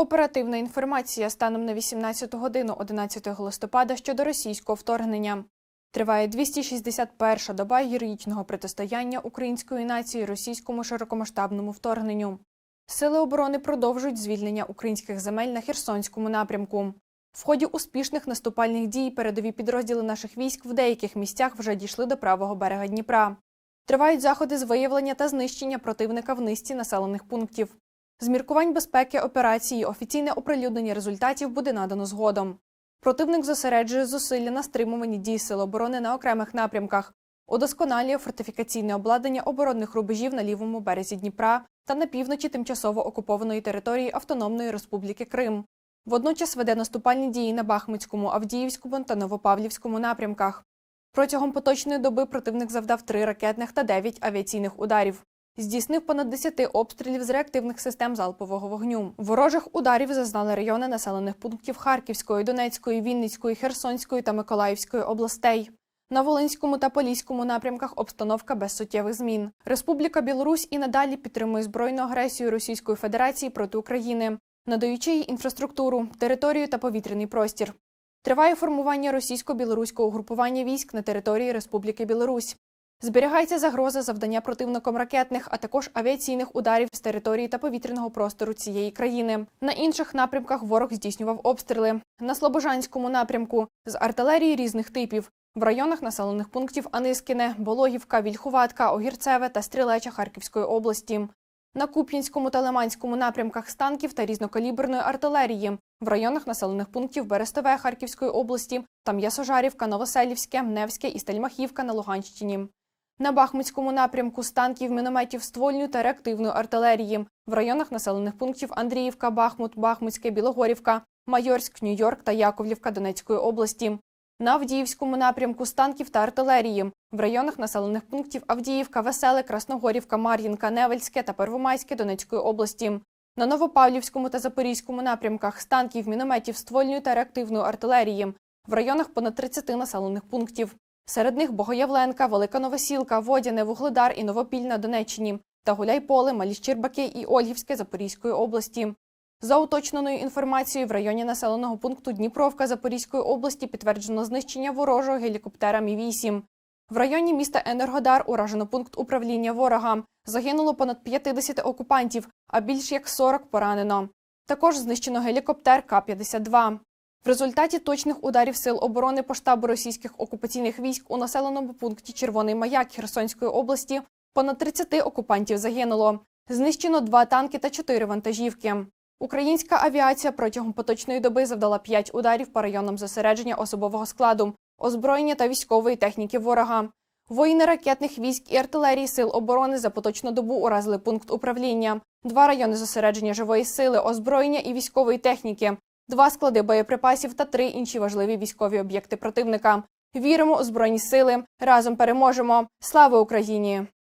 Оперативна інформація станом на 18 годину 11 листопада щодо російського вторгнення. Триває 261-ша доба героїчного протистояння української нації російському широкомасштабному вторгненню. Сили оборони продовжують звільнення українських земель на Херсонському напрямку. В ході успішних наступальних дій передові підрозділи наших військ в деяких місцях вже дійшли до правого берега Дніпра. Тривають заходи з виявлення та знищення противника в низці населених пунктів. З міркувань безпеки операції офіційне оприлюднення результатів буде надано згодом. Противник зосереджує зусилля на стримуванні дій сил оборони на окремих напрямках, удосконалює фортифікаційне обладнання оборонних рубежів на лівому березі Дніпра та на півночі тимчасово окупованої території Автономної Республіки Крим. Водночас веде наступальні дії на Бахмутському, Авдіївському та Новопавлівському напрямках. Протягом поточної доби противник завдав три ракетних та дев'ять авіаційних ударів. Здійснив понад 10 обстрілів з реактивних систем залпового вогню. Ворожих ударів зазнали райони населених пунктів Харківської, Донецької, Вінницької, Херсонської та Миколаївської областей. На Волинському та Поліському напрямках обстановка без суттєвих змін. Республіка Білорусь і надалі підтримує збройну агресію Російської Федерації проти України, надаючи їй інфраструктуру, територію та повітряний простір. Триває формування російсько-білоруського угрупування військ на території Республіки Білорусь. Зберігається загроза завдання противником ракетних, а також авіаційних ударів з території та повітряного простору цієї країни. На інших напрямках ворог здійснював обстріли на Слобожанському напрямку з артилерії різних типів. В районах населених пунктів Анискіне, Бологівка, Вільхуватка, Огірцеве та Стрілеча Харківської області. На Куп'янському та Лиманському напрямках з танків та різнокаліберної артилерії. В районах населених пунктів Берестове Харківської області та М'ясожарівка, Новоселівське, Невське і Стельмахівка на Луганщині. На Бахмутському напрямку з танків, мінометів ствольної та реактивної артилерії. В районах населених пунктів Андріївка, Бахмут, Бахмутське, Білогорівка, Майорськ, Нью-Йорк та Яковлівка Донецької області. На Авдіївському напрямку з танків та артилерії. В районах населених пунктів Авдіївка, Веселе, Красногорівка, Мар'їнка, Невельське та Первомайське Донецької області. На Новопавлівському та Запорізькому напрямках з танків, мінометів ствольної та реактивної артилерії. В районах понад 30 населених пунктів. Серед них Богоявленка, Велика Новосілка, Водяне, Вугледар і Новопіль на Донеччині та Гуляйполе, Малі Щербаки і Ольгівське Запорізької області. За уточненою інформацією, в районі населеного пункту Дніпровка Запорізької області підтверджено знищення ворожого гелікоптера Мі-8. В районі міста Енергодар уражено пункт управління ворога. Загинуло понад 50 окупантів, а більш як 40 поранено. Також знищено гелікоптер К-52. В результаті точних ударів сил оборони по штабу російських окупаційних військ у населеному пункті Червоний маяк Херсонської області понад 30 окупантів загинуло. Знищено два танки та чотири вантажівки. Українська авіація протягом поточної доби завдала 5 ударів по районам зосередження особового складу, озброєння та військової техніки ворога. Воїни ракетних військ і артилерії сил оборони за поточну добу уразили пункт управління, два райони зосередження живої сили, озброєння і військової техніки, два склади боєприпасів та три інші важливі військові об'єкти противника. Віримо у збройні сили. Разом переможемо. Слава Україні!